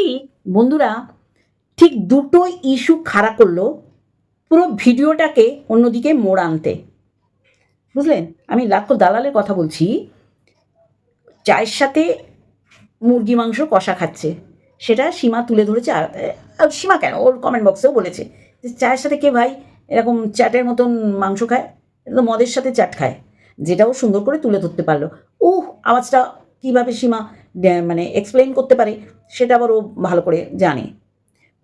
ঠিক বন্ধুরা ঠিক দুটো ইস্যু খাড়া করল পুরো ভিডিওটাকে অন্যদিকে মোড় আনতে। বুঝলেন? আমি লাক্ষ দালালের কথা বলছি। চায়ের সাথে মুরগি মাংস কষা খাচ্ছে। সেটা সীমা তুলে ধরেছে। আর সীমা কেন? ওর কমেন্ট বক্সেও বলেছে যে চায়ের সাথে কে ভাই এরকম চাটের মতন মাংস খায়? মদের সাথে চাট খায়। যেটাও সুন্দর করে তুলে ধরতে পারল। উহ, আওয়াজটা কীভাবে সীমা মানে এক্সপ্লেন করতে পারে, সেটা আবার ও ভালো করে জানে।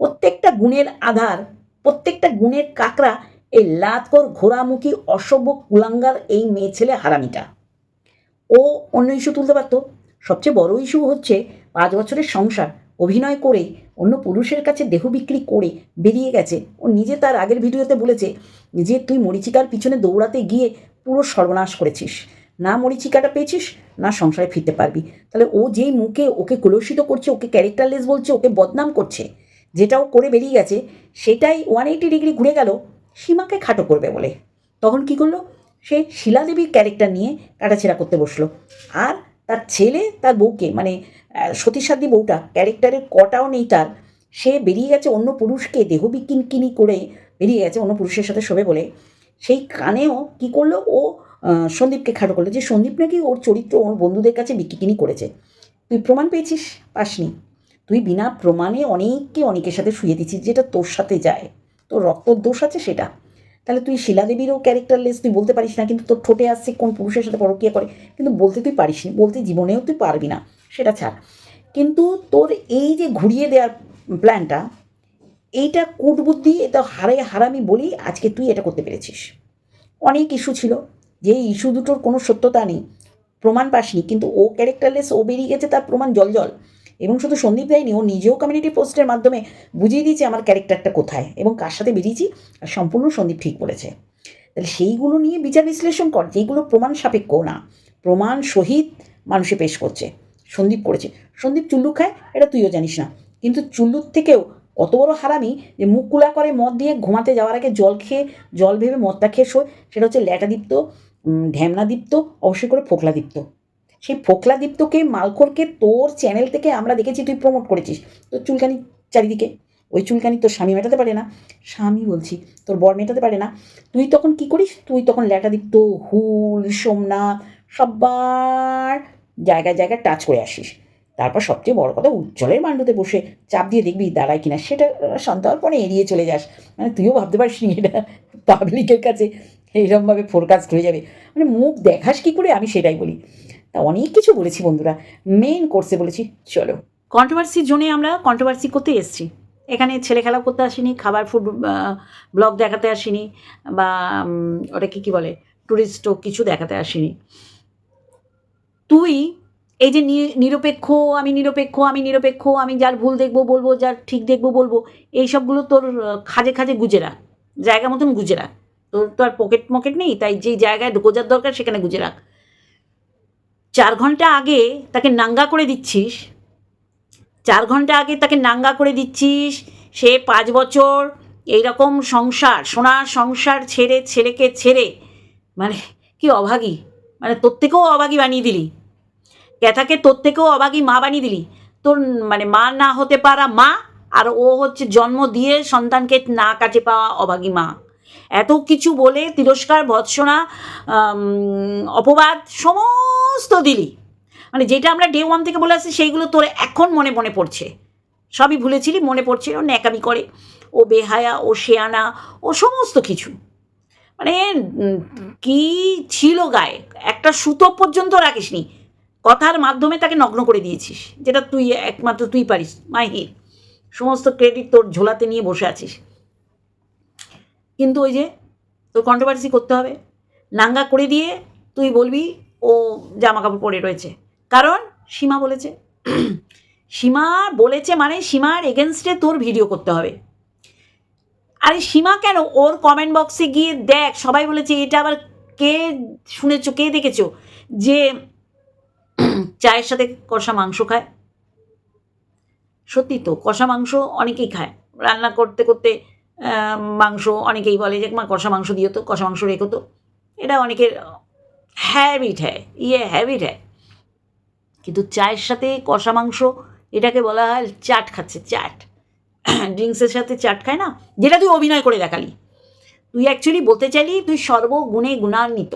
প্রত্যেকটা গুণের আধার, প্রত্যেকটা গুণের কাকরা এই লাতকর ঘোরামুখী অসভ্য কুলাঙ্গার এই মেয়ে ছেলে হারামিটা। ও অন্য ইস্যু তুলতে পারতো। সবচেয়ে বড় ইস্যু হচ্ছে পাঁচ বছরের সংসার, অভিনয় করে, অন্য পুরুষের কাছে দেহ বিক্রি করে বেরিয়ে গেছে। ও নিজে তার আগের ভিডিওতে বলেছে যে, তুই মরিচিকার পিছনে দৌড়াতে গিয়ে পুরো সর্বনাশ করেছিস। না মরিচিকাটা পেয়েছিস না সংসারে ফিরতে পারবি। তাহলে ও যেই মুখে ওকে কলুষিত করছে ওকে ক্যারেক্টারলেস বলছে ওকে বদনাম করছে যেটাও করে বেরিয়ে গেছে সেটাই ওয়ান এইটি ডিগ্রি ঘুরে গেল সীমাকে খাটো করবে বলে। তখন কি করল? সে শিলাদেবীর ক্যারেক্টার নিয়ে কাটাছেড়া করতে বসল। আর তার ছেলে তার বউকে মানে আহ, সতীসাধ্যী বউটা ক্যারেক্টারের কটাও নেই তার সে বেরিয়ে গেছে অন্য পুরুষকে দেহ বিকিনকিনি করে বেরিয়ে গেছে অন্য পুরুষের সাথে শোবে বলে। সেই কানেও কি করল? ও সন্দীপকে খাটো করল যে, সন্দীপ নাকি ওর চরিত্র, ওর বন্ধুদের কাছে বিকিকিনি করেছে। তুই প্রমাণ পেয়েছিস? পাসনি। তুই বিনা প্রমাণে অনেককে অনেকের সাথে শুয়ে দিচ্ছিস যেটা তোর সাথে যায়। তোর রক্তর দোষ আছে সেটা। তাহলে তুই শিলাদেবীরও ক্যারেক্টারলেস তুই বলতে পারিস না, কিন্তু তোর ঠোঁটে আসছে কোন পুরুষের সাথে পরকিয়া করে। কিন্তু বলতে তুই পারিস নি বলতে জীবনেও তুই পারবি না, সেটা ছাড়। কিন্তু তোর এই যে ঘুরিয়ে দেওয়ার প্ল্যানটা, এইটা কূটবুদ্ধি, এটা হারে হারামি বলি আজকে তুই এটা করতে পেরেছিস। অনেক ইস্যু ছিল। যে ইস্যু দুটোর কোনো সত্যতা নেই, প্রমাণ পাসনি, কিন্তু ও ক্যারেক্টারলেস, ও বেরিয়ে গেছে তার প্রমাণ জল জল এবং শুধু সন্দীপ দেয়নি ও নিজেও কমিউনিটি পোস্টের মাধ্যমে বুঝিয়ে দিয়েছে আমার ক্যারেক্টারটা কোথায় এবং কার সাথে বেরিয়েছি, আর সম্পূর্ণ সন্দীপ ঠিক বলেছে। তাহলে সেইগুলো নিয়ে বিচার বিশ্লেষণ কর, যেগুলো প্রমাণ সাপেক্ষ না। প্রমাণ সহিত মানুষে পেশ করছে, সন্দীপ করেছে। সন্দীপ চুল্লু খায়, এটা তুইও জানিস না। কিন্তু চুল্লুর থেকেও কত বড় হারামি যে মুখ কুলা করে মদ দিয়ে ঘুমাতে যাওয়ার আগে জল খেয়ে, জল ভেবে মদটা খেয়ে শোয়, সেটা হচ্ছে ল্যাটাদীপ্ত উম, ঢ্যামনাদীপ্ত অবশ্যই করে ফোকলাদীপ্ত। সেই ফোকলাদীপ্তকে মালখোরকে তোর চ্যানেল থেকে আমরা দেখেছি তুই প্রমোট করেছিস। তোর চুলকানি চারিদিকে। ওই চুলকানি তোর স্বামী মেটাতে পারে না। স্বামী বলছি তোর বর মেটাতে পারে না। তুই তখন কি করিস? তুই তখন ল্যাটাদীপ্ত হুল সোমনাথ সবার জায়গায় জায়গায় টাচ করে আসিস। তারপর সবচেয়ে বড় কথা উজ্জ্বলের মাণ্ডতে বসে চাপ দিয়ে দেখবি দাঁড়ায় কিনা। সেটা সন্তানপণে এড়িয়ে চলে যাস। মানে তুইও ভাবতে পারিস এটা পাবলিকের কাছে। এইরকমভাবে ফোরকাস্ট হয়ে যাবে। মানে মুখ দেখাস কি করে? আমি সেটাই বলি। তা অনেক কিছু বলেছি বন্ধুরা। মেন কোর্সে বলেছি, চলো। কন্ট্রোভার্সি জোনে আমরা কন্ট্রোভার্সি করতে এসেছি। এখানে ছেলে খেলা করতে আসিনি, খাবার ফুড ব্লগ দেখাতে আসিনি বা ওটাকে কী বলে? ট্যুরিস্ট কিছু দেখাতে আসিনি। তুই এই যে নিরপেক্ষ, আমি নিরপেক্ষ আমি নিরপেক্ষ, আমি যার ভুল দেখব বলব, যার ঠিক দেখব বলব এই সবগুলো তোর খাজে খাজে গুজে রাখ। জায়গা মতন গুজে রাখ। তোর তো আর পকেট মকেট নেই, তাই যেই জায়গায় গোজার দরকার সেখানে গুজে রাখ। চার ঘণ্টা আগে তাকে নাঙ্গা করে দিচ্ছিস, চার ঘণ্টা আগে তাকে নাঙ্গা করে দিচ্ছিস, সে পাঁচ বছর এইরকম সংসার, সোনার সংসার ছেড়ে ছেলেকে ছেড়ে মানে কি অভাগী মানে তোর থেকেও অভাগী বানিয়ে দিলি। ক্যাথাকে তোর থেকেও অভাগী মা বানিয়ে দিলি। তোর মানে মা না হতে পারা মা, আর ও হচ্ছে জন্ম দিয়ে সন্তানকে না কাছে পাওয়া অভাগী মা। এত কিছু বলে তিরস্কার, ভৎসনা অপবাদ, সমস্ত দিলি। মানে যেটা আমরা ডে ওয়ান থেকে বলে আসছি, সেইগুলো তোর এখন মনে মনে পড়ছে। সবই ভুলেছিলি, মনে পড়ছে, ও ন্যাকামি করে, ও বেহায়া, ও শেয়ানা, ও সমস্ত কিছু। মানে কি ছিল গায়ে? একটা সুতো পর্যন্ত রাখিসনি। কথার মাধ্যমে তাকে নগ্ন করে দিয়েছিস, যেটা তুই একমাত্র তুই পারিস, মাহির। সমস্ত ক্রেডিট তোর ঝোলাতে নিয়ে বসে আছিস। কিন্তু ওই যে তোর কন্ট্রোভার্সি করতে হবে। নাঙ্গা করে দিয়ে তুই বলবি ও জামা কাপড় পরে রয়েছে। কারণ সীমা বলেছে। সীমা বলেছে মানে সীমার এগেনস্টে তোর ভিডিও করতে হবে। আরে সীমা কেন? ওর কমেন্ট বক্সে গিয়ে দেখ, সবাই বলেছে, এটা আবার কে শুনেছো, কে দেখেছ? যে চায়ের সাথে কষা মাংস খায়। সত্যি তো, কষা মাংস অনেকেই খায়। রান্না করতে করতে মাংস অনেকেই বলে যে, মা, কষা মাংস দিও তো, কষা মাংস রেখো তো। এটা অনেকের হ্যাবিট হ্যায় ইয়ে হ্যাবিট হ্যায় কিন্তু চায়ের সাথে কষা মাংস, এটাকে বলা হয় চাট খাচ্ছে, চাট। ড্রিঙ্কসের সাথে চাট খায় না, যেটা তুই অভিনয় করে দেখালি। তুই অ্যাকচুয়ালি বলতে চাইলি, তুই সর্বগুণে গুণান্বিত।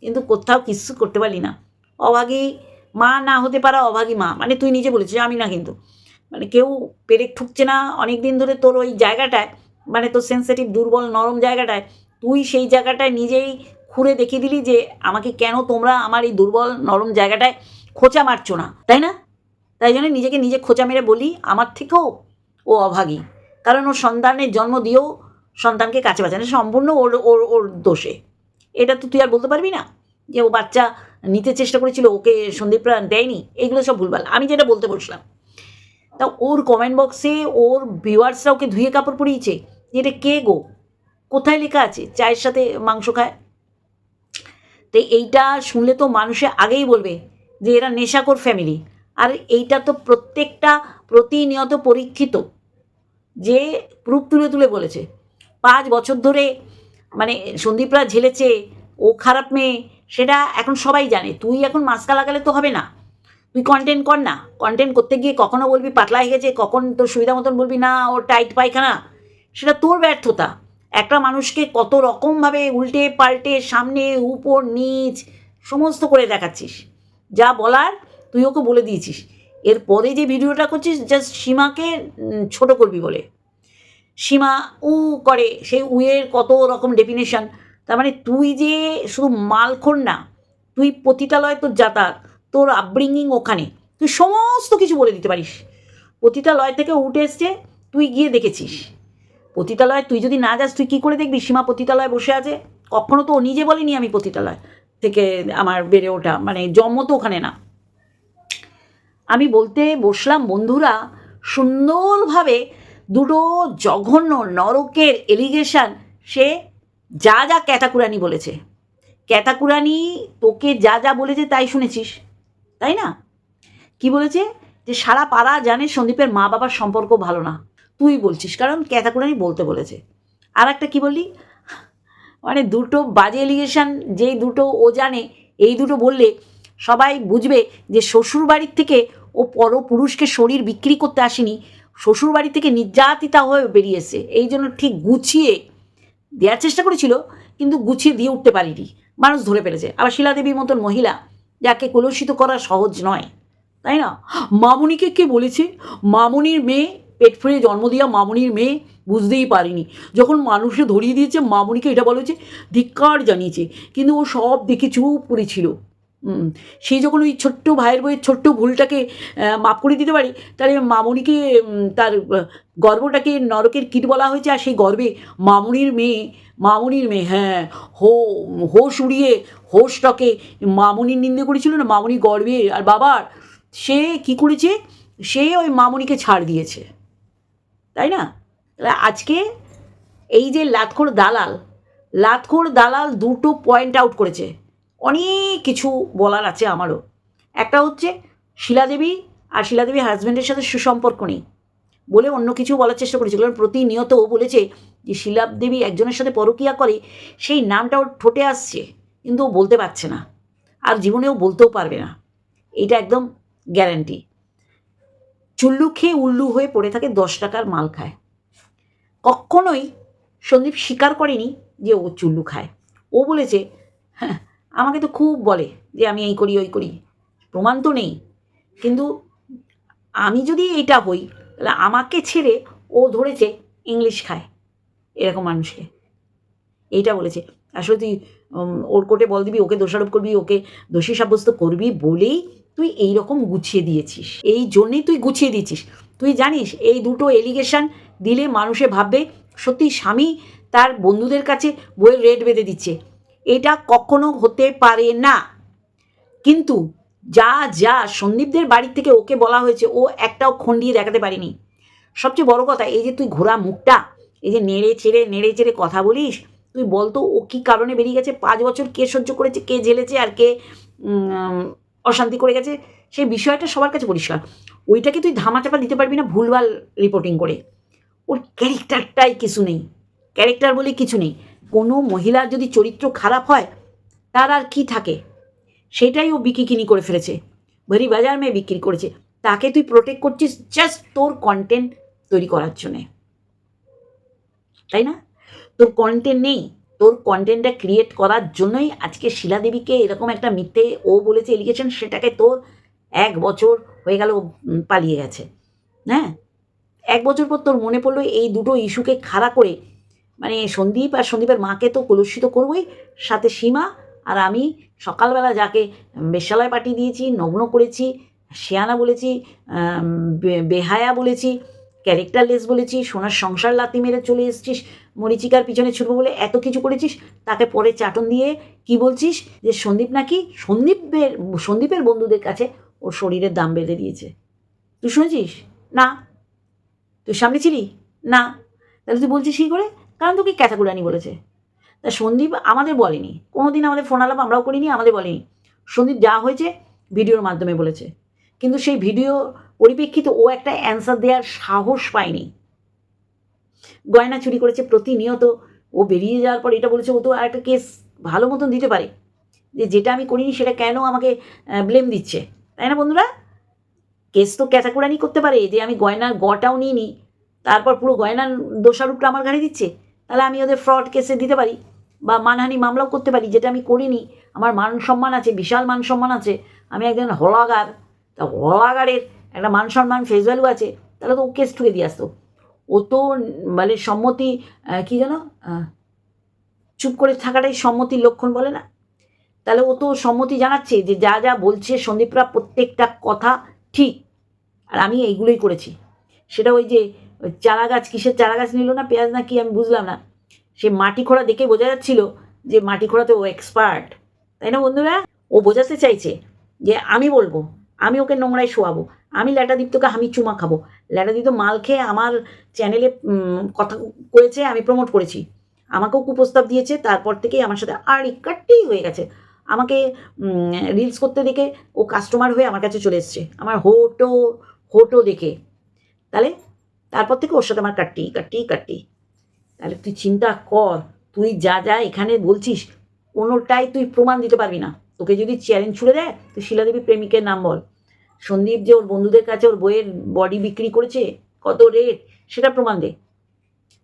কিন্তু কোথাও কিছু করতে পারলি না। অভাগী মা না হতে পারা অভাগী মা। মানে তুই নিজে বলেছিস, আমি না কিন্তু। মানে কেউ পেরেক ঠুকছে না অনেক দিন ধরে তোর ওই জায়গাটায় মানে তোর সেন্সিটিভ দুর্বল, নরম জায়গাটায়, তুই সেই জায়গাটায় নিজেই খুঁড়ে দেখিয়ে দিলি যে আমাকে কেন তোমরা আমার এই দুর্বল, নরম জায়গাটায় খোঁচা মারছো না, তাই না? তাই জন্য নিজেকে নিজে খোঁচা মেরে বলি, আমার থেকেও ও অভাগী। কারণ ও সন্তানের জন্ম দিয়েও সন্তানকে কাছে বাঁচে না সম্পূর্ণ ওর ওর ওর দোষে। এটা তো তুই আর বলতে পারবি না যে ও বাচ্চা নিতে চেষ্টা করেছিল, ওকে সন্দীপরা দেয়নি, এইগুলো সব ভুলভাল। আমি যেটা বলতে বসলাম তা ওর কমেন্ট বক্সে ওর ভিউয়ার্সরা ওকে ধুয়ে কাপড় পরিয়েছে? এটা কে গো? কোথায় লেখা আছে? চায়ের সাথে মাংস খায়? তো এইটা শুনলে তো মানুষে আগেই বলবে যে এরা নেশাকর ফ্যামিলি আর এইটা তো প্রত্যেকটা প্রতিনিয়ত পরীক্ষিত যে প্রুফ তুলে তুলে বলেছে। পাঁচ বছর ধরে মানে সন্দীপরা ঝেলেছে, ও খারাপ মেয়ে, সেটা এখন সবাই জানে। তুই এখন মাস্কা লাগালে তো হবে না। তুই কন্টেন্ট কর না। কন্টেন্ট করতে গিয়ে কখনো বলবি পাতলা হয়ে গেছে, কখন তোর সুবিধা মতন বলবি, না ও টাইট পায়খানা। সেটা তোর ব্যর্থতা। একটা মানুষকে কত রকমভাবে উল্টে পাল্টে সামনে, উপর, নিচ সমস্ত করে দেখাচ্ছিস। যা বলার তুই ওকে বলে দিয়েছিস। এরপরে যে ভিডিওটা করছিস জাস্ট সীমাকে ছোট করবি বলে। সীমা উ করে সেই উয়ের কত রকম ডেফিনেশন তার মানে তুই যে শুধু মালখোর না, তুই পতিতালয় তোর যাতায়াত, তোর আপব্রিঙ্গিং ওখানে। তুই সমস্ত কিছু বলে দিতে পারিস। পতিতালয় থেকে উঠে এসছে, তুই গিয়ে দেখেছিস। পতিতালয়, তুই যদি না যাস, তুই কী করে দেখবি? সীমা পতিতালয় বসে আছে। কখনো তো ও নিজে বলেনি আমি পতিতালয় থেকে আমার বেড়ে ওঠা। মানে জন্ম তো ওখানে না। আমি বলতে বসলাম, বন্ধুরা, সুন্দরভাবে দুটো জঘন্য নরকের এলিগেশন। সে যা যা ক্যাটাকুরানি বলেছে। ক্যাটাকুরানি তোকে যা যা বলেছে তাই শুনেছিস, তাই না? কি বলেছে? যে সারা পাড়া জানে সন্দীপের মা বাবার সম্পর্ক ভালো না। তুই বলছিস, কারণ ক্যাটাকুরানি বলতে বলেছে। আর একটা কী বললি? মানে দুটো বাজে এলিগেশন যেই দুটো ও জানে, এই দুটো বললে সবাই বুঝবে যে শ্বশুর বাড়ির থেকে ও পরপুরুষকে শরীর বিক্রি করতে আসেনি শ্বশুর বাড়ি থেকে নির্যাতিতা হয়ে বেরিয়েছে। এই জন্য ঠিক গুছিয়ে দেওয়ার চেষ্টা করেছিল, কিন্তু গুছিয়ে দিয়ে উঠতে পারিনি। মানুষ ধরে ফেলেছে। আবার শিলাদেবীর মতন মহিলা, যাকে কলুষিত করা সহজ নয়। তাই না? মামুনিকে কে বলেছে? মামুনির মেয়ে পেট ফুঁড়ে জন্ম দেওয়া মামুনির মেয়ে বুঝতেই পারিনি। যখন মানুষে ধরিয়ে দিয়েছে, মামুনিকে এটা বলেছে ধিক্কার জানিয়েছে। কিন্তু ও সব দেখে চুপ করেছিল সেই যখন ওই ছোট্ট ভাইয়ের বইয়ের ছোট্ট ভুলটাকে মাফ করে দিতে পারি, তাহলে মামুনিকে তার গর্বটাকে নরকের কীট বলা হয়েছে, আর সেই গর্বে মামুনির মেয়ে মামুনির মেয়ে হ্যাঁ হো, হোশ উড়িয়ে হোশটাকে মামুনির নিন্দে করেছিল না, মামুনি গর্বে, আর বাবার সে কি করেছে? সে ওই মামুনিকে ছাড় দিয়েছে। তাই না? আজকে এই যে লাতখোর দালাল লাতখোর দালাল দুটো পয়েন্ট আউট করেছে। অনেক কিছু বলার আছে আমারও। একটা হচ্ছে শিলাদেবী আর শিলাদেবী হাজব্যান্ডের সাথে সুসম্পর্ক নেই বলে অন্য কিছু বলার চেষ্টা করেছে। কারণ প্রতিনিয়ত ও বলেছে যে শিলাদেবী একজনের সাথে পরকিয়া করে, সেই নামটা ওর ঠোঁটে আসছে, কিন্তু ও বলতে পারছে না। আর জীবনেও বলতেও পারবে না। এটা একদম গ্যারান্টি চুল্লু খেয়ে উল্লু হয়ে পড়ে থাকে দশ টাকার মাল খায়। কখনোই সন্দীপ স্বীকার করেনি যে ও চুল্লু খায়। ও বলেছে হ্যাঁ আমাকে তো খুব বলে যে আমি এই করি, ওই করি। প্রমাণ তো নেই। কিন্তু আমি যদি এটা হই, তাহলে আমাকে ছেড়ে ও ধরেছে ইংলিশ খায়, এরকম মানুষকে। এইটা বলেছে। আসলে তুই ওর কোর্টে বল দিবি, ওকে দোষারোপ করবি, ওকে দোষী সাব্যস্ত করবি বলেই তুই এই রকম গুছিয়ে দিয়েছিস। এই জন্যেই তুই গুছিয়ে দিয়েছিস। তুই জানিস, এই দুটো এলিগেশন দিলে মানুষে ভাববে, সত্যি স্বামী তার বন্ধুদের কাছে বইয়ের রেট বেঁধে দিচ্ছে। এটা কখনো হতে পারে না। কিন্তু যা যা সন্দীপদের বাড়ি থেকে ওকে বলা হয়েছে, ও একটাও খন্ডিয়ে দেখাতে পারেনি। সবচেয়ে বড় কথা, এই যে তুই ঘোরা মুখটা, এই যে নেড়ে চেড়ে নেড়ে চেড়ে কথা বলিস, তুই বলতো ও কী কারণে বেরিয়ে গেছে? পাঁচ বছর কে সহ্য করেছে, কে ঝেলেছে আর কে অশান্তি করে গেছে, সেই বিষয়টা সবার কাছে পরিষ্কার। ওইটাকে তুই ধামাচাপা দিতে পারবি না ভুলভাল রিপোর্টিং করে। ওর ক্যারেক্টারটাই কিছু নেই। ক্যারেক্টার বলে কিছু নেই। কোনো মহিলার যদি চরিত্র খারাপ হয়, তার আর কি থাকে? সেটাই ও বিক্রি কিনি করে ফেলেছে। ভরি বাজার মেয়ে বিক্রি করেছে। তাকে তুই প্রোটেক্ট করছিস জাস্ট তোর কন্টেন্ট তৈরি করার জন্যে। তাই না? তোর কন্টেন্ট নেই। তোর কন্টেন্টটা ক্রিয়েট করার জন্যই আজকে শিলা দেবীকে এরকম একটা মিথ্যে ও বলেছে, এলিগেশন, সেটাকে তোর এক বছর হয়ে গেল পালিয়ে গেছে। হ্যাঁ? এক বছর পর তোর মনে পড়ল এই দুটো ইস্যুকে খাড়া করে মানে সন্দীপ আর সন্দীপের মাকে তো কলুষিত করবোই, সাথে সীমা আর আমি সকালবেলা যাকে বেশ্যালয় পাঠিয়ে দিয়েছি, নগ্ন করেছি, শেয়ানা বলেছি বেহায়া বলেছি ক্যারেক্টারলেস বলেছি, সোনার সংসার লাতি মেরে চলে এসেছিস মরিচিকার পিছনে ছুটবো বলে এত কিছু করেছিস? তাকে পরে চাটন দিয়ে কি বলছিস? যে সন্দীপ নাকি সন্দীপের সন্দীপের বন্ধুদের কাছে ওর শরীরের দাম বেঁধে দিয়েছে। তুই শুনেছিস? না। তুই সামনে ছিলি? না। তাহলে তুই বলছিস কী করে? কারণ তোকে ক্যাথাকুরানি বলেছে। তা সন্দীপ আমাদের বলেনি। কোনো দিন আমাদের ফোন আলাপ আমরাও করিনি, আমাদের বলেনি। সন্দীপ যা হয়েছে ভিডিওর মাধ্যমে বলেছে। কিন্তু সেই ভিডিও পরিপ্রেক্ষিতে ও একটা অ্যান্সার দেওয়ার সাহস পায়নি। গয়না চুরি করেছে প্রতিনিয়ত। ও বেরিয়ে যাওয়ার পর এটা বলেছে, ও তো আর একটা কেস ভালো মতন দিতে পারে। যে যেটা আমি করিনি সেটা কেন আমাকে ব্লেম দিচ্ছে? তাই না বন্ধুরা? কেস তো ক্যাটাকুরানি করতে পারে, যে আমি গয়নার গটাও নিয়ে নিই তারপর পুরো গয়নার দোষারোপটা আমার ঘাড়ে দিচ্ছে। তাহলে আমি ওদের ফ্রড কেসে দিতে পারি, বা মানহানি মামলাও করতে পারি, যেটা আমি করিনি। আমার মান সম্মান আছে, বিশাল মান সম্মান আছে। আমি একজন হলাগার, তা হলাগারের একটা মান সম্মান ফেস ভ্যালু আছে, তাহলে তো ও কেস ঠুকে দিয়ে আসতো। ও তো মানে সম্মতি কি যেন চুপ করে থাকাটাই সম্মতির লক্ষণ বলে না? তাহলে ও তো সম্মতি জানাচ্ছে যে যা যা বলছে সন্দীপরা প্রত্যেকটা কথা ঠিক। আর আমি এইগুলোই করেছি। সেটা ওই যে চারা গাছ কিসের চারা গাছ নিল না পেঁয়াজ না কি আমি বুঝলাম না। সে মাটি খোঁড়া দেখে বোঝা যাচ্ছিল যে মাটি খোঁড়াতে ও এক্সপার্ট তাই না বন্ধুরা? ও বোঝাতে চাইছে যে আমি বলব, আমি ওকে নোংরায় শোয়াবো, আমি ল্যাটাদীপ্তকে আমি চুমা খাব। ল্যাটাদীপ্ত মাল খেয়ে আমার চ্যানেলে কথা করেছে, আমি প্রমোট করেছি। আমাকেও কুপ্রস্তাব দিয়েছে, তারপর থেকেই আমার সাথে আর কাটতেই হয়ে গেছে। আমাকে রিলস করতে দেখে ও কাস্টমার হয়ে আমার কাছে চলে এসছে। আমার হোটো হোটো দেখে। তাহলে, তারপর থেকে ওর সাথে আমার কাটটি কাটটি কাটটি। তাহলে তুই চিন্তা কর, তুই যা যা এখানে বলছিস, কোনোটাই তুই প্রমাণ দিতে পারবি না। তোকে যদি চ্যালেঞ্জ ছুড়ে দেয় তুই শিলাদেবী প্রেমিকের নাম বল। সন্দীপ যে ওর বন্ধুদের কাছে ওর বইয়ের বডি বিক্রি করেছে, কত রেট সেটা প্রমাণ দে।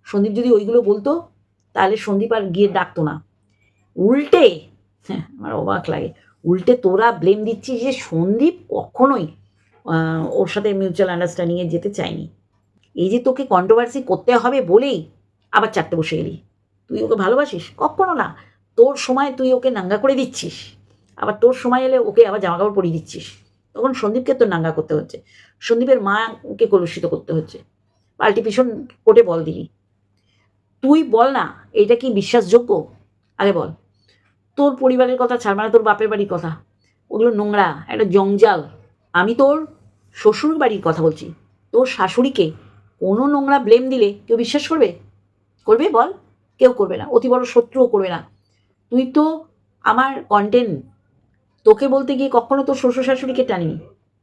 সন্দীপ যদি ওইগুলো বলতো, তাহলে সন্দীপ আর গিয়ে ডাকতো না। উল্টে হ্যাঁ আমার অবাক লাগে। উল্টে তোরা ব্লেম দিচ্ছিস যে সন্দীপ কখনোই ওর সাথে মিউচুয়াল আন্ডারস্ট্যান্ডিংয়ে যেতে চায়নি। এই যে তোকে কন্ট্রোভার্সি করতে হবে বলেই আবার চারটে বসে গেলি। তুই ওকে ভালোবাসিস? কখনো না। তোর সময় তুই ওকে নাঙ্গা করে দিচ্ছিস। আবার তোর সময় এলে ওকে আবার জামা কাপড় পরিয়ে দিচ্ছিস। তখন সন্দীপকে তোর নাঙ্গা করতে হচ্ছে। সন্দীপের মাকে কলুষিত করতে হচ্ছে। পাল্টি পিছন কোটে বল দিলি তুই বল না এটা কি বিশ্বাসযোগ্য? আরে বল। তোর পরিবারের কথা ছাড় মানে তোর বাপের বাড়ির কথা। ওগুলো নোংরা, একটা জঞ্জাল আমি তোর শ্বশুর বাড়ির কথা বলছি। তোর শাশুড়িকে কোনো নোংরা ব্লেম দিলে কেউ বিশ্বাস করবে? করবে বল? কেউ করবে না। অতি বড় শত্রুও করবে না। তুই তো আমার কন্টেন্ট তোকে বলতে গিয়ে কখনো তোর শ্বশুর শাশুড়িকে টানিনি,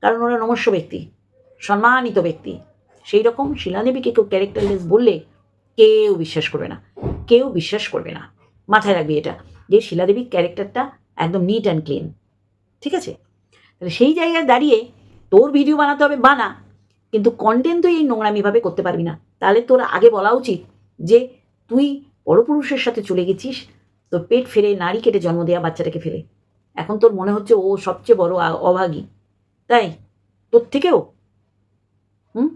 কারণ ওরা নমস্য ব্যক্তি, সম্মানিত ব্যক্তি। সেই রকম শিলাদেবীকে কেউ ক্যারেক্টারলেস বললে কেউ বিশ্বাস করবে না, কেউ বিশ্বাস করবে না। মাথায় রাখবি এটা, যে শিলাদেবীর ক্যারেক্টারটা একদম নিট অ্যান্ড ক্লিন ঠিক আছে? তাহলে সেই জায়গায় দাঁড়িয়ে তোর ভিডিও বানাতে হবে, বানা। কিন্তু কন্টেন্ট তুই এই নোংরামিভাবে করতে পারবি না। তাহলে তোর আগে বলা উচিত যে তুই পরপুরুষের সাথে চলে গেছিস, তোর পেট ফেলে, নারী কেটে জন্ম দেওয়া বাচ্চাটাকে ফেলে। এখন তোর মনে হচ্ছে ও সবচেয়ে বড় অভাগী, তাই? তোর থেকেও? হুম?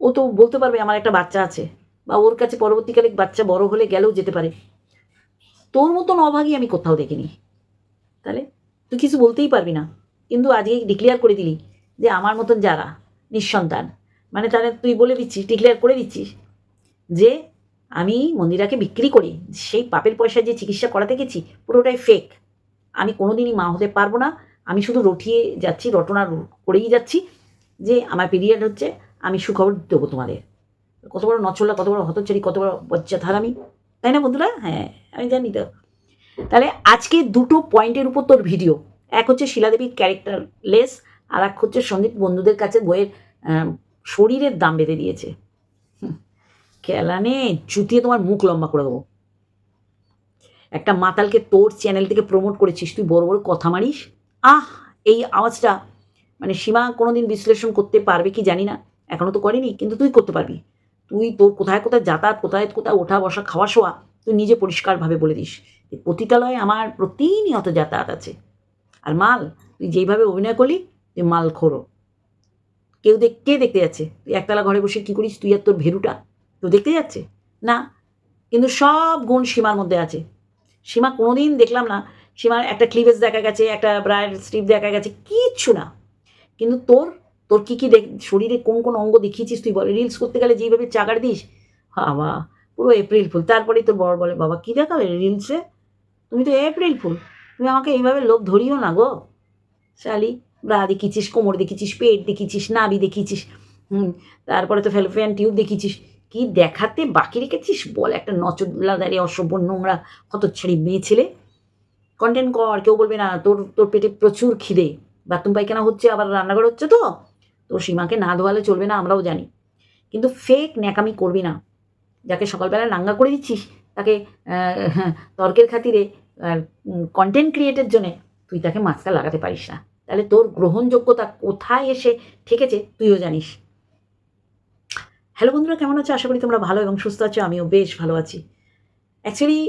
ও তো বলতে পারবে আমার একটা বাচ্চা আছে, বা ওর কাছে পরবর্তীকালে বাচ্চা বড় হলে গেলেও যেতে পারে। তোর মতন অভাগী আমি কোথাও দেখিনি। তাহলে তুই কিছু বলতেই পারবি না। কিন্তু আজকে ডিক্লেয়ার করে দিলি যে আমার মতন যারা, নিঃসন্তান মানে তাহলে তুই বলে দিচ্ছিস ডিক্লেয়ার করে দিচ্ছিস যে আমি মন্দিরাকে বিক্রি করি, সেই পাপের পয়সা যে চিকিৎসা করাতে গেছি, পুরোটাই ফেক আমি কোনোদিনই মা হতে পারব না। আমি শুধু রটিয়ে যাচ্ছি রটনা করেই যাচ্ছি যে আমার পিরিয়ড হচ্ছে আমি সুখবর দেবো তোমাদের। কত বড় নচলা কত বড় হতচারি কত বড় বজ্জাধার আমি তাই না বন্ধুরা? হ্যাঁ আমি জানি তো। তাহলে আজকে দুটো পয়েন্টের উপর তোর ভিডিও এক হচ্ছে শিলাদেবীর ক্যারেক্টার লেস আর এক হচ্ছে সন্দীপ বন্ধুদের কাছে বইয়ের শরীরের দাম বেঁধে দিয়েছে। হুম, খেলানে জুতিয়ে তোমার মুখ লম্বা করে দেবো। একটা মাতালকে তোর চ্যানেল থেকে প্রমোট করেছিস, তুই বড় বড় কথা মারিস? আহ, এই আওয়াজটা মানে সীমা কোনোদিন বিশ্লেষণ করতে পারবে কি জানি না এখনও তো করেনি, কিন্তু তুই করতে পারবি। তুই তোর কোথায় কোথায় যাতায়াত, কোথায় কোথায় ওঠা বসা খাওয়া শোয়া, তুই নিজে পরিষ্কারভাবে বলে দিস। পতিতালয়ে আমার প্রতিনিয়ত যাতায়াত আছে। আর মাল, তুই যেইভাবে অভিনয় করলি, তুই মাল খোরো। কেউ দেখ, কে দেখতে যাচ্ছে? তুই একতলা ঘরে বসে কী করিস? তুই আর তোর ভেরুটা? কেউ দেখতে যাচ্ছে? না। কিন্তু সব গুণ সীমার মধ্যে আছে। সীমা কোনোদিন দেখলাম না। সীমার একটা ক্লিভেজ দেখা গেছে, একটা ব্রায়ের স্ট্রিপ দেখা গেছে, কিচ্ছু না। কিন্তু তোর তোর কী কী দেখ, শরীরে কোন কোন অঙ্গ দেখিয়েছিস তুই বল। রিলস করতে গেলে যেইভাবে চাগার দিস বাবা পুরো এপ্রিল ফুল। তারপরেই তোর বড় বলে, বাবা, কী দেখাবে রিলসে তুমি তো এপ্রিল ফুল। তুমি আমাকে এইভাবে লোক ধরিও না গো। শালি, ব্রা দেখিছিস কোমর দেখিছিস পেট দেখিছিস নাবি দেখিছিস হুম, তারপরে তো ফেলোফিয়ান টিউব দেখিছিস কি দেখাতে বাকি রেখেছিস? বল, একটা নচলা দাঁড়িয়ে অসভ্য নোংরা কত ছেড়ে মেয়ে ছেলে। কন্টেন্ট কর, কেউ বলবে না, তোর তোর পেটে প্রচুর খিদে। বাথরুম পায়খানা হচ্ছে, আবার রান্নাঘর হচ্ছে তো। তোর সীমাকে না ধোয়ালে চলবে না, আমরাও জানি। কিন্তু ফেক ন্যাকামি করবি না। যাকে সকালবেলা নাঙ্গা করে দিচ্ছিস, তাকে তর্কের খাতিরে কন্টেন্ট ক্রিয়েটের জন্যে তুই তাকে মাস্কা লাগাতে পারিস না। তাহলে তোর গ্রহণযোগ্যতা কোথায় এসে ঠেকেছে, তুইও জানিস। হ্যালো বন্ধুরা, কেমন আছো? আশা করি তোমরা ভালো এবং সুস্থ আছো, আমিও বেশ ভালো আছি। অ্যাকচুয়ালি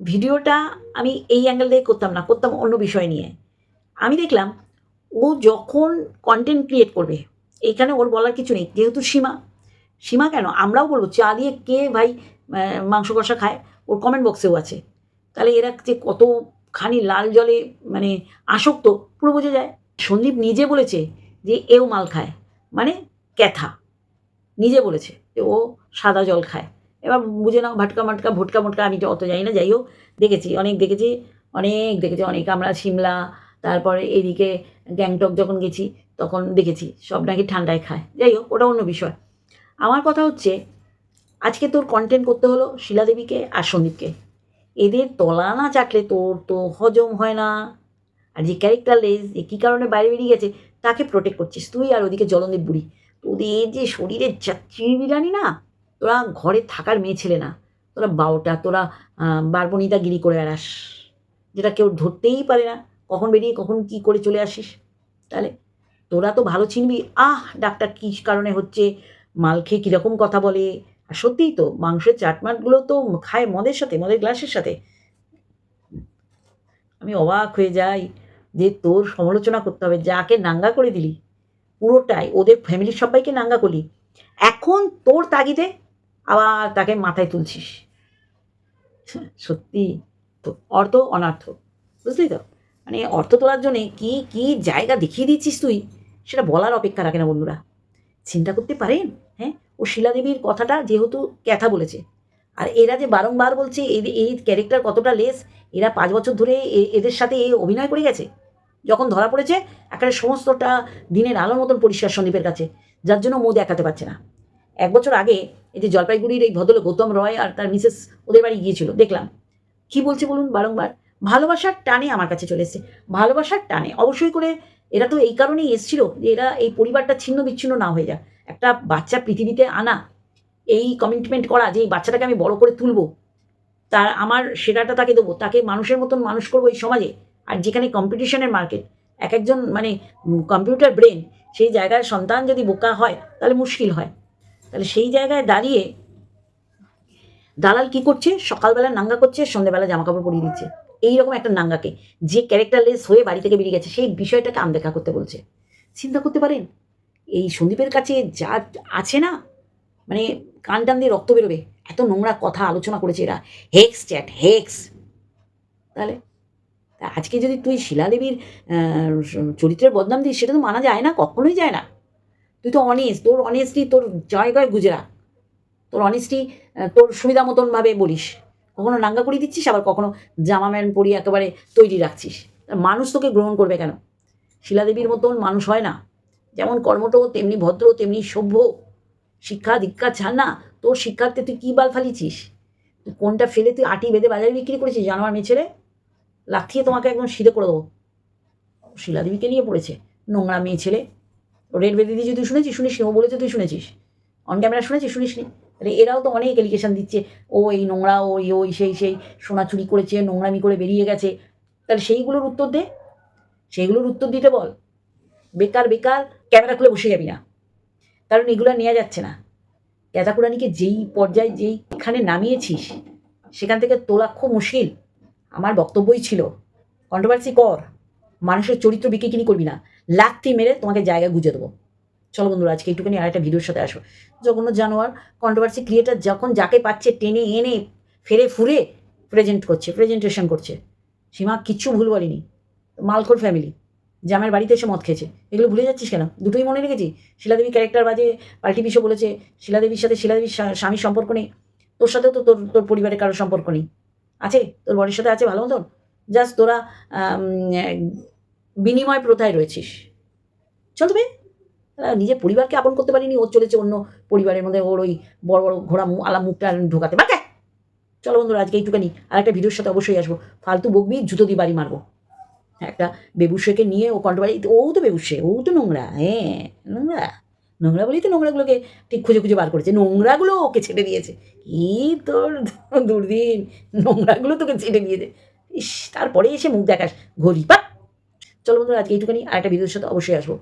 ভিডিওটা আমি এই অ্যাঙ্গেল দিয়ে করতাম না, করতাম অন্য বিষয় নিয়ে। আমি দেখলাম, ও যখন কন্টেন্ট ক্রিয়েট করবে, এইখানে ওর বলার কিছু নেই, যেহেতু সীমা। সীমা কেন? আমরাও বলব, চা দিয়ে কে ভাই মাংস কষা খায়? ওর কমেন্ট বক্সেও আছে। তাহলে এরা যে কতখানি লাল জলে মানে আসক্ত, পুরো বোঝা যায়। সন্দীপ নিজে বলেছে যে, এও মাল খায়। মানে ক্যাথা। নিজে বলেছে যে ও সাদা জল খায়। এবার বুঝে নাও, ভাটকা মাটকা, ভোটকা মোটকা, আমি তো অত জানি না, যাই হোক, দেখেছি, অনেক দেখেছি অনেক দেখেছি, অনেক আমরা সিমলা, তারপরে এদিকে গ্যাংটক যখন গেছি, তখন দেখেছি, সব নাকি ঠান্ডায় খায়। যাই হোক, ওটা অন্য বিষয়। আমার কথা হচ্ছে, আজকে তোর কন্টেন্ট করতে হলো শিলাদেবীকে আর সন্দীপকে। এদের তলা না চাটলে তোর তো হজম হয় না। আর যে ক্যারেক্টার লেস যে কী কারণে বাইরে বেরিয়ে গেছে, তাকে প্রোটেক্ট করছিস। তুই আর ওদিকে জলন্দীপ বুড়ি। তোদের যে শরীরের যা চিড়বিড়ানি না, তোরা ঘরে থাকার মেয়ে ছেলে না। তোরা বারোটা, তোরা বারবনিতা গিরি করে বেড়াস, যেটা কেউ ধরতেই পারে না। কখন বেরিয়ে কখন কি করে চলে আসিস? তাহলে তোরা তো ভালো চিনবি। আহ, ডাক্তার কী কারণে হচ্ছে? মাল খেয়ে কীরকম কথা বলে? আর সত্যিই তো, মাংসের চাটমাটগুলো তো খায় মদের সাথে, মদের গ্লাসের সাথে। আমি অবাক হয়ে যাই যে তোর সমালোচনা করতে হবে, যাকে নাঙ্গা করে দিলি। পুরোটাই ওদের ফ্যামিলির সবাইকে নাঙ্গা করলি এখন তোর তাগিদে আবার তাকে মাথায় তুলছিস। সত্যি তো অর্থ অনার্থ, বুঝলি তো? মানে অর্থ তোলার জন্যে কি কি জায়গা দেখিয়ে দিচ্ছিস তুই? সেটা বলার অপেক্ষা রাখে না বন্ধুরা। চিন্তা করতে পারেন হ্যাঁ? ও শিলাদেবীর কথাটা যেহেতু ক্যাথা বলেছে। আর এরা যে বারংবার বলছে, এই- ক্যারেক্টার কতটা লেস এরা পাঁচ বছর ধরে এদের সাথে অভিনয় করে গেছে। যখন ধরা পড়েছে, একেবারে সমস্তটা দিনের আলোর মতন পরিষ্কার সন্দীপের কাছে, যার জন্য মো দেখাতে পারছে না। এক বছর আগে এই যে জলপাইগুড়ির এই ভদ্রলোক গৌতম রয় আর তার মিসেস ওদের বাড়ি গিয়েছিল, দেখলাম। কি বলছে বলুন বারংবার? ভালোবাসার টানে আমার কাছে চলে এসছে। ভালোবাসার টানে। অবশ্যই করে এরা তো এই কারণেই এসছিল যে এরা এই পরিবারটা ছিন্ন বিচ্ছিন্ন না হয়ে যায় একটা বাচ্চা পৃথিবীতে আনা, এই কমিটমেন্ট করা, যে এই বাচ্চাটাকে আমি বড় করে তুলবো, তার আমার সেরাটা তাকে দেবো, তাকে মানুষের মতন মানুষ করব এই সমাজে আর যেখানে কম্পিটিশনের মার্কেট এক একজন মানে কম্পিউটার ব্রেন সেই জায়গায় সন্তান যদি বোকা হয়, তাহলে মুশকিল হয়। তাহলে সেই জায়গায় দাঁড়িয়ে দালাল কি করছে? সকালবেলা নাঙ্গা করছে, সন্ধ্যেবেলা জামা কাপড় পরিয়ে দিচ্ছে। এইরকম একটা নাঙ্গাকে, যে ক্যারেক্টারলেস হয়ে বাড়ি থেকে বেরিয়ে গেছে, সেই বিষয়টাকে আনদেখা করতে বলছে। চিন্তা করতে পারেন, এই সন্দীপের কাছে যা আছে না মানে কান টান দিয়ে রক্ত বেরোবে। এত নোংরা কথা আলোচনা করেছে এরা। Hex chat, hex. তাহলে আজকে যদি তুই শিলাদেবীর চরিত্রের বদনাম দিস, সেটা তো মানা যায় না, কখনোই যায় না। তুই তো অনেস্ট তোর অনেস্টি তোর জায়গায় গুজরা তোর অনেস্টি তোর সুবিধা মতনভাবে বলিস। কখনো নাঙ্গা করে দিচ্ছিস, আবার কখনো জামা ম্যান পরিয়ে একেবারে তৈরি রাখছিস। মানুষ তোকে গ্রহণ করবে কেন? শিলাদেবীর মতন মানুষ হয় না। যেমন কর্মঠ, তেমনি ভদ্র, তেমনি সভ্য। শিক্ষা, দীক্ষা ছাড় না, তোর শিক্ষার্থে তুই কী বাল ফালিছিস কোনটা ফেলে তুই আটি বেঁধে বাজারে বিক্রি করেছিস, জানোয়ার মেয়ে ছেলে? লাথিয়ে তোমাকে একদম সিধে করে দেবো। শিলাদেবীকে নিয়ে পড়েছে। নোংরা মেয়ে ছেলে। রেড বেঁধে দিয়েছে তুই শুনেছিস? শুনিস ও বলেছে তুই শুনেছিস। অন ক্যামেরা শুনেছিস? শুনিস নি? তাহলে এরাও তো অনেক এলিগেশন দিচ্ছে। ও এই নোংরা ওই ওই সেই সেই, সোনা চুরি করেছে, নোংরামি করে বেরিয়ে গেছে। তাহলে সেইগুলোর উত্তর দে। সেইগুলোর উত্তর দিতে বল। বেকার বেকার, ক্যামেরা খুলে বসে যাবি না। কারণ এগুলো নেওয়া যাচ্ছে না। ক্যাতাকুরানিকে যেই পর্যায়ে যেইখানে নামিয়েছিস, সেখান থেকে তোলা খুব মুশকিল। আমার বক্তব্যই ছিল কন্ট্রোভার্সি কর, মানুষের চরিত্র বিক্রি করবি না, লাথি মেরে তোমাকে জায়গা গুজে দেবো। চলো বন্ধুরা, আজকে এইটুকুনি আর একটা ভিডিওর সাথে আসো। জঘন্য জানোয়ার কন্ট্রোভার্সি ক্রিয়েটার যখন যাকে পাচ্ছে টেনে এনে ফেরে ফুরে প্রেজেন্ট করছে প্রেজেন্টেশন করছে। সীমা কিচ্ছু ভুল বলেনি। মালখোর ফ্যামিলি জামের বাড়িতে এসে মদ খেয়েছে। এগুলো ভুলে যাচ্ছিস কেন? দুটোই মনে রেখেছি। শিলাদেবী ক্যারেক্টার বাজে, পাল্টি পিসও বলেছে, শিলাদেবীর সাথে শিলাদেবীর স্বামীর সম্পর্ক নেই। তোর সাথেও তো তোর তোর পরিবারের কারোর সম্পর্ক নেই। আছে? তোর বরের সাথে আছে ভালো মতন? জাস্ট তোরা বিনিময় প্রথায় রয়েছিস। চল তারা নিজের পরিবারকে আপন করতে পারিনি, ওর চলেছে অন্য পরিবারের মধ্যে ওর ওই বড় বড় ঘোড়া আলা মুখটা ঢোকাতে। বাকে চলো বন্ধুরা, আজকে এইটুখানি। আর একটা ভিডিওর সাথে অবশ্যই আসব। ফালতু বকবি, জুতো দিয়ে বাড়ি মারবো। একটা বেবুসেকে নিয়ে ও কন্ট্রোবারি ও তো বেবুসে ও তো নোংরা হ্যাঁ নোংরা। নোংরা বলেই তো নোংরাগুলোকে ঠিক খুঁজে খুঁজে বার করেছে। নোংরাগুলো ওকে ছেড়ে দিয়েছে। কি তোর দুর্দিন? নোংরাগুলো তোকে ছেড়ে দিয়েছে। ইস, তারপরে এসে মুখ দেখাস। ঘড়ি পা চলো বন্ধুরা, আজকে এইটুখানি। আর একটা ভিডিওর সাথে অবশ্যই আসব।